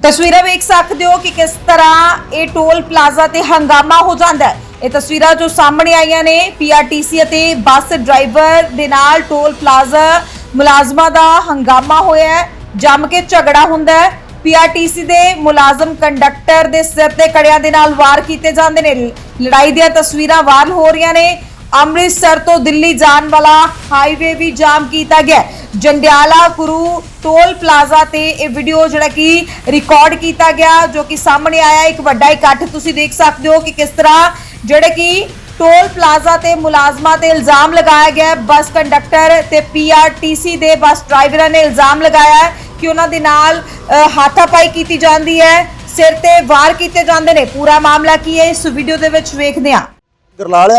ਤਸਵੀਰਾਂ ਵੇਖ ਸਕਦੇ ਹੋ ਕਿ ਕਿਸ ਤਰ੍ਹਾਂ ਇਹ ਟੋਲ ਪਲਾਜ਼ਾ ਤੇ ਹੰਗਾਮਾ ਹੋ ਜਾਂਦਾ ਹੈ। ਇਹ ਤਸਵੀਰਾਂ ਜੋ ਸਾਹਮਣੇ ਆਈਆਂ ਨੇ ਪੀਆਰਟੀਸੀ ਅਤੇ ਬੱਸ ਡਰਾਈਵਰ ਦੇ ਨਾਲ ਟੋਲ ਪਲਾਜ਼ਾ ਮੁਲਾਜ਼ਮਾਂ ਦਾ ਹੰਗਾਮਾ ਹੋਇਆ ਹੈ। ਜੰਮ ਕੇ ਝਗੜਾ ਹੁੰਦਾ ਹੈ। ਪੀਆਰਟੀਸੀ ਦੇ ਮੁਲਾਜ਼ਮ ਕੰਡਕਟਰ ਦੇ ਸਿਰ ਤੇ ਕੜਿਆਂ ਦੇ ਨਾਲ ਵਾਰ ਕੀਤੇ ਜਾਂਦੇ ਨੇ। ਲੜਾਈ ਦੀਆਂ ਤਸਵੀਰਾਂ ਵਾਇਰਲ ਹੋ ਰਹੀਆਂ ਨੇ। ਅੰਮ੍ਰਿਤਸਰ ਤੋਂ ਦਿੱਲੀ ਜਾਣ ਵਾਲਾ ਹਾਈਵੇ ਵੀ ਜਾਮ ਕੀਤਾ ਗਿਆ ਜੰਡਿਆਲਾ ਗੁਰੂ ਟੋਲ ਪਲਾਜ਼ਾ ਤੇ ਇਹ ਵੀਡੀਓ ਜਿਹੜਾ ਕਿ ਰਿਕਾਰਡ ਕੀਤਾ ਗਿਆ ਜੋ ਕਿ ਸਾਹਮਣੇ ਆਇਆ ਇੱਕ ਵੱਡਾ ਇਕੱਠ ਤੁਸੀਂ ਦੇਖ ਸਕਦੇ ਹੋ ਕਿ ਕਿਸ ਤਰ੍ਹਾਂ ਜਿਹੜੇ ਕਿ ਟੋਲ ਪਲਾਜ਼ਾ ਤੇ ਮੁਲਾਜ਼ਮਾਂ ਤੇ ਇਲਜ਼ਾਮ ਲਗਾਇਆ ਗਿਆ ਬੱਸ ਕੰਡਕਟਰ ਤੇ ਪੀਆਰਟੀਸੀ ਦੇ ਬੱਸ ਡਰਾਈਵਰਾਂ ਨੇ ਇਲਜ਼ਾਮ ਲਗਾਇਆ ਕਿ ਉਹਨਾਂ ਦੇ ਨਾਲ ਅ, ਹਾਥਾਪਾਈ ਕੀਤੀ ਜਾਂਦੀ ਹੈ ਸਿਰ ਤੇ ਵਾਰ ਕੀਤੇ ਜਾਂਦੇ ਨੇ। ਪੂਰਾ ਮਾਮਲਾ ਕੀ ਹੈ? ਇਸ ਵੀਡੀਓ ਦੇ ਵਿੱਚ ਵੇਖਦੇ ਹਾਂ। ਗਰਲਾਲ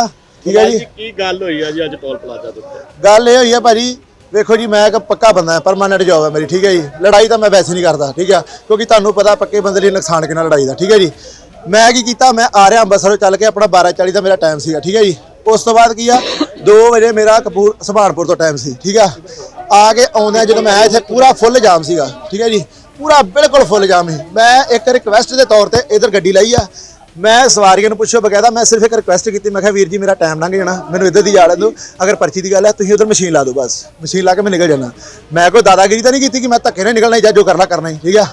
ਠੀਕ ਹੈ ਜੀ ਕੀ ਗੱਲ ਹੋਈ ਆ ਜੀ ਅੱਜ ਟੋਲ ਪਲਾਜ਼ਾ ਦੇ ਉੱਤੇ? ਗੱਲ ਇਹ ਹੋਈ ਹੈ ਭਾਜੀ ਵੇਖੋ ਜੀ ਮੈਂ ਇੱਕ ਪੱਕਾ ਬੰਦਾ ਹਾਂ ਪਰਮਾਨੈਂਟ ਜੌਬ ਹੈ ਮੇਰੀ ਠੀਕ ਹੈ ਜੀ? ਲੜਾਈ ਤਾਂ ਮੈਂ ਵੈਸੇ ਨਹੀਂ ਕਰਦਾ ਠੀਕ ਹੈ ਕਿਉਂਕਿ ਤੁਹਾਨੂੰ ਪਤਾ ਪੱਕੇ ਬੰਦੇ ਲਈ ਨੁਕਸਾਨ ਕਿੰਨਾ ਲੜਾਈ ਦਾ ਠੀਕ ਹੈ ਜੀ? ਮੈਂ ਕੀ ਕੀਤਾ ਮੈਂ ਆ ਰਿਹਾ ਅੰਮ੍ਰਿਤਸਰੋਂ ਚੱਲ ਕੇ ਆਪਣਾ 12:40 ਦਾ ਮੇਰਾ ਟਾਈਮ ਸੀਗਾ ਠੀਕ ਹੈ ਜੀ? ਉਸ ਤੋਂ ਬਾਅਦ ਕੀ ਆ 2 ਵਜੇ ਮੇਰਾ ਕਪੂਰ ਸੁਭਾਨਪੁਰ ਤੋਂ ਟਾਈਮ ਸੀ ਠੀਕ ਆ? ਆ ਕੇ ਆਉਂਦਿਆਂ ਜਦੋਂ ਮੈਂ ਆਇਆ ਇੱਥੇ ਪੂਰਾ ਫੁੱਲ ਜਾਮ ਸੀਗਾ ਠੀਕ ਹੈ ਜੀ? ਪੂਰਾ ਬਿਲਕੁਲ ਫੁੱਲ ਜਾਮ ਸੀ। ਮੈਂ ਇੱਕ ਰਿਕਵੈਸਟ ਦੇ ਤੌਰ ਤੇ ਇਧਰ ਗੱਡੀ ਲਈ ਆ ਮੈਂ ਸਵਾਰੀਆਂ ਨੂੰ ਪੁੱਛਿਆ ਬਕਾਇਦਾ, ਮੈਂ ਸਿਰਫ ਇੱਕ ਰਿਕੁਐਸਟ ਕੀਤੀ, ਮੈਂ ਕਿਹਾ, ਵੀਰ ਜੀ, ਮੇਰਾ ਟਾਈਮ ਲੰਘ ਜਾਣਾ, ਮੈਨੂੰ ਇੱਧਰ ਦੀ ਜਾ ਲੈਣ ਦਿਓ ਅਗਰ ਪਰਚੀ ਦੀ ਗੱਲ ਹੈ ਤੁਸੀਂ ਉਧਰ ਮਸ਼ੀਨ ਲਾ ਦਿਓ ਬਸ। ਮਸ਼ੀਨ ਲਾ ਕੇ ਮੈਂ ਨਿਕਲ ਜਾਣਾ ਮੈਂ ਕੋਈ ਦਾਦਾਗਿਰੀ ਤਾਂ ਨਹੀਂ ਕੀਤੀ ਕਿ ਮੈਂ ਧੱਕੇ ਨਾਲ ਨਿਕਲਣਾ ਜਾਂ ਜੋ ਕਰਨਾ ਕਰਨਾ ਹੀ, ਠੀਕ ਆ?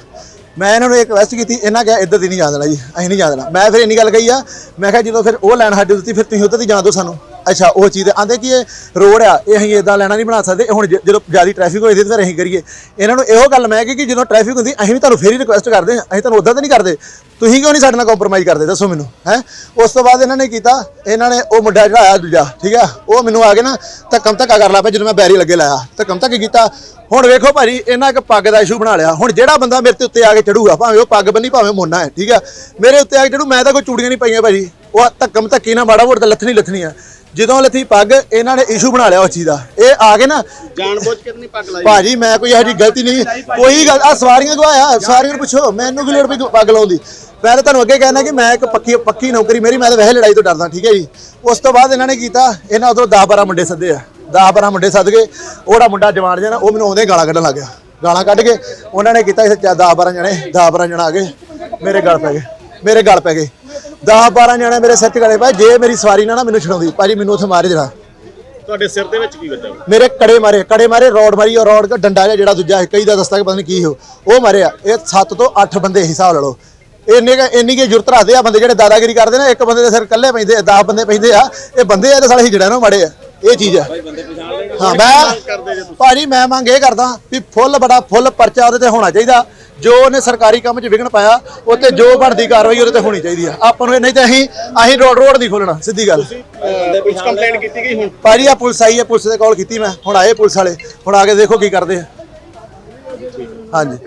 ਮੈਂ ਇਹਨਾਂ ਨੂੰ ਇੱਕ ਰਿਕੁਐਸਟ ਕੀਤੀ, ਇਹਨਾਂ ਕਿਹਾ, ਇੱਧਰ ਦੀ ਨਹੀਂ ਜਾਣ ਦੇਣਾ ਜੀ, ਅਸੀਂ ਨਹੀਂ ਜਾਣ ਦੇਣਾ ਮੈਂ ਫਿਰ ਇੰਨੀ ਗੱਲ ਕਹੀ ਆ, ਮੈਂ ਕਿਹਾ, ਜਦੋਂ ਫਿਰ ਉਹ ਲੈਣ ਸਾਡੇ ਦਿੱਤੀ, ਫਿਰ ਤੁਸੀਂ ਉੱਧਰ ਦੀ ਜਾਣ ਦਿਓ ਸਾਨੂੰ। ਅੱਛਾ, ਉਹ ਚੀਜ਼ ਆਂਦੇ ਕਿ ਇਹ ਰੋਡ ਆ, ਇਹ ਅਸੀਂ ਇਦਾਂ ਲੈਣਾ ਨਹੀਂ ਬਣਾ ਸਕਦੇ। ਹੁਣ ਜ- ਜਦੋਂ ਜ਼ਿਆਦਾ ਟ੍ਰੈਫਿਕ ਹੋਏ ਦੀ ਫਿਰ ਅਸੀਂ ਕਰੀਏ। ਇਹਨਾਂ ਨੂੰ ਇਹੋ ਗੱਲ ਮੈਂ ਕਿ ਕਿ ਜਦੋਂ ਟ੍ਰੈਫਿਕ ਹੁੰਦੀ, ਅਸੀਂ ਵੀ ਤੁਹਾਨੂੰ ਫੇਰ ਹੀ ਰਿਕੁਐਸਟ ਕਰਦੇ ਹਾਂ। ਅਸੀਂ ਤੁਹਾਨੂੰ ਉਦਾਂ ਤਾਂ ਨਹੀਂ ਕਰਦੇ। ਤੁਸੀਂ ਕਿਉਂ ਨਹੀਂ ਸਾਡੇ ਨਾਲ ਕੰਪਰੋਮਾਈਜ਼ ਕਰਦੇ? ਦੱਸੋ ਮੈਨੂੰ, ਹੈ? ਉਸ ਤੋਂ ਬਾਅਦ ਇਹਨਾਂ ਨੇ ਕੀਤਾ, ਇਹਨਾਂ ਨੇ ਉਹ ਮੁੰਡਾ ਜਿਹੜਾ ਆਇਆ ਦੂਜਾ, ਠੀਕ ਆ? ਉਹ ਮੈਨੂੰ ਆ ਕੇ ਨਾ ਧੱਕਮ ਧੱਕਾ ਕਰ ਲਾ ਪਿਆ ਜਦੋਂ ਮੈਂ ਬੈਰੀ ਲੱਗੇ ਲਾਇਆ। ਧੱਕਮ ਧੱਕੇ ਕੀਤਾ? ਹੁਣ ਵੇਖੋ ਭਾਜੀ, ਇਹਨਾਂ ਇੱਕ ਪੱਗ ਦਾ ਇਸ਼ੂ ਬਣਾ ਲਿਆ। ਹੁਣ ਜਿਹੜਾ ਬੰਦਾ ਮੇਰੇ ਤੇ ਉੱਤੇ ਆ ਕੇ ਚੜੂਗਾ, ਭਾਵੇਂ ਉਹ ਪੱਗ ਬੰਨੀ, ਭਾਵੇਂ ਮੋਨਾ ਹੈ, ਠੀਕ ਆ? ਮੇਰੇ ਉੱਤੇ ਆ ਕੇ ਚੜੂ, ਮੈਂ ਤਾਂ ਕੋਈ ਚੂੜੀਆਂ ਨਹੀਂ ਪਾਈਆਂ ਭਾਜੀ। ਉਹ ਧੱਕਮ ਧੱਕੀ ਨਾ ਮਾੜਾ ਮੋੜ ਤਾਂ ਲੱਥਣੀ ਲੱਥਣੀ ਆ। ਜਦੋਂ ਲੱਥੀ ਪੱਗ ਇਹਨਾਂ ਨੇ ਇਸ਼ੂ ਬਣਾ ਲਿਆ ਉਸ ਚੀਜ਼ ਦਾ। ਇਹ ਆ ਕੇ ਨਾ ਜਾਣ ਬੁੱਝ ਕੇ ਨਹੀਂ ਪੱਗ ਲਾਈ। ਭਾਜੀ ਮੈਂ ਕੋਈ ਇਹੋ ਜਿਹੀ ਗਲਤੀ ਨਹੀਂ ਕੋਈ ਗੱਲ ਆ ਸਵਾਰੀਆਂ ਗਵਾਇਆ ਸਵਾਰੀਆਂ ਨੂੰ ਪੁੱਛੋ ਮੈਨੂੰ ਕੀ ਲੋੜ ਪਈ ਪੱਗ ਲਾਉਣ ਦੀ? ਮੈਂ ਤਾਂ ਤੁਹਾਨੂੰ ਅੱਗੇ ਕਹਿਣਾ ਕਿ ਮੈਂ ਇੱਕ ਪੱਕੀ ਪੱਕੀ ਨੌਕਰੀ ਮੇਰੀ ਮੈਂ ਤਾਂ ਵੈਸੇ ਲੜਾਈ ਤੋਂ ਡਰਦਾ ਠੀਕ ਹੈ ਜੀ? ਉਸ ਤੋਂ ਬਾਅਦ ਇਹਨਾਂ ਨੇ ਕੀਤਾ ਇਹਨਾਂ ਉਧਰੋਂ 10 12 ਮੁੰਡੇ ਸੱਦੇ ਆ। 10 12 ਮੁੰਡੇ ਸੱਦ ਕੇ ਉਹੜਾ ਮੁੰਡਾ ਜਵਾਨ ਜਿਹਾ ਨਾ ਉਹ ਮੈਨੂੰ ਆਉਂਦੇ ਗਾਲਾਂ ਕੱਢਣ ਲੱਗ ਗਿਆ। ਗਾਲਾਂ ਕੱਢ ਕੇ ਉਹਨਾਂ ਨੇ ਕੀਤਾ ਇੱਥੇ 10 12 ਜਣੇ 10 12 ਜਣਾ ਆ ਗਏ। ਮੇਰੇ ਗਲ ਪੈ ਗਏ ਮੇਰੇ ਗਲ ਪੈ ਗਏ। 10 12 ਜਣੇ ਮੇਰੇ ਸਿਰ 'ਚ ਗਲੇ ਪਏ ਜੇ ਮੇਰੀ ਸਵਾਰੀ ਨਾ ਨਾ ਮੈਨੂੰ ਛਡਾਉਂਦੀ ਭਾਜੀ ਮੈਨੂੰ ਉੱਥੇ ਮਾਰੇ ਦੇਣਾ। ਤੁਹਾਡੇ ਸਿਰ ਦੇ ਵਿੱਚ ਕੀ ਵੱਜਾ? ਮੇਰੇ ਕੜੇ ਮਾਰੇ ਕੜੇ ਮਾਰੇ ਰੋਡ ਮਾਰੀ ਔਰ ਰੋਡ ਦਾ ਡੰਡਾ ਜਿਹਾ ਜਿਹੜਾ ਦੂਜਾ ਕਈ ਦਾ ਦਸਤਾ ਕਿ ਪਤਾ ਨਹੀਂ ਕੀ ਹੋ ਉਹ। ਮਾਰਿਆ ਇਹ 7 ਤੋਂ 8 ਬੰਦੇ ਹਿਸਾਬ ਲਾ ਲਓ। ਇੰਨੇ ਕੁ- ਇੰਨੀ ਕੀ ਜੁਰਤ ਰੱਖਦੇ ਆ ਬੰਦੇ ਜਿਹੜੇ ਦਾਦਾਗਿਰੀ ਕਰਦੇ ਨੇ ਇੱਕ ਬੰਦੇ ਦੇ ਸਿਰ ਇਕੱਲੇ ਪੈਂਦੇ ਆ 10 ਬੰਦੇ ਪੈਂਦੇ ਆ ਇਹ ਬੰਦੇ ਆ ਤੇ ਸਾਲੇ ਹਿਜੜਾ ਨਾ ਮਾੜੇ ਆ ਇਹ ਚੀਜ਼ ਆ। ਹਾਂ ਮੈਂ ਭਾਜੀ ਮੈਂ ਮੰਗ ਇਹ ਕਰਦਾ ਵੀ ਫੁੱਲ ਬੜਾ ਫੁੱਲ ਪਰਚਾ ਉਹਦੇ ਤੇ ਹੋਣਾ ਚਾਹੀਦਾ। ਜੋ ਉਹਨੇ ਸਰਕਾਰੀ ਕੰਮ 'ਚ ਵਿਘਨ ਪਾਇਆ ਉੱਤੇ ਜੋ ਬਣਦੀ ਕਾਰਵਾਈ ਉਹਦੇ ਤੇ ਹੋਣੀ ਚਾਹੀਦੀ ਆ। ਆਪਾਂ ਨੂੰ ਇਹ ਨਹੀਂ ਤਾਂ ਅਸੀਂ ਅਸੀਂ ਰੋਡ ਰੋਡ ਨਹੀਂ ਖੋਲਣਾ ਸਿੱਧੀ ਗੱਲ। ਪੁਲਿਸ ਕੰਪਲੇਂਟ ਕੀਤੀ ਗਈ ਹੁਣ? ਭਾਜੀ ਆ ਪੁਲਿਸ ਆਈ ਹੈ ਪੁਲਿਸ ਦੇ ਕਾਲ ਕੀਤੀ ਮੈਂ। ਹੁਣ ਆਏ ਪੁਲਿਸ ਵਾਲੇ। ਹੁਣ ਆ ਕੇ ਦੇਖੋ ਕੀ ਕਰਦੇ ਆ। ਹਾਂਜੀ।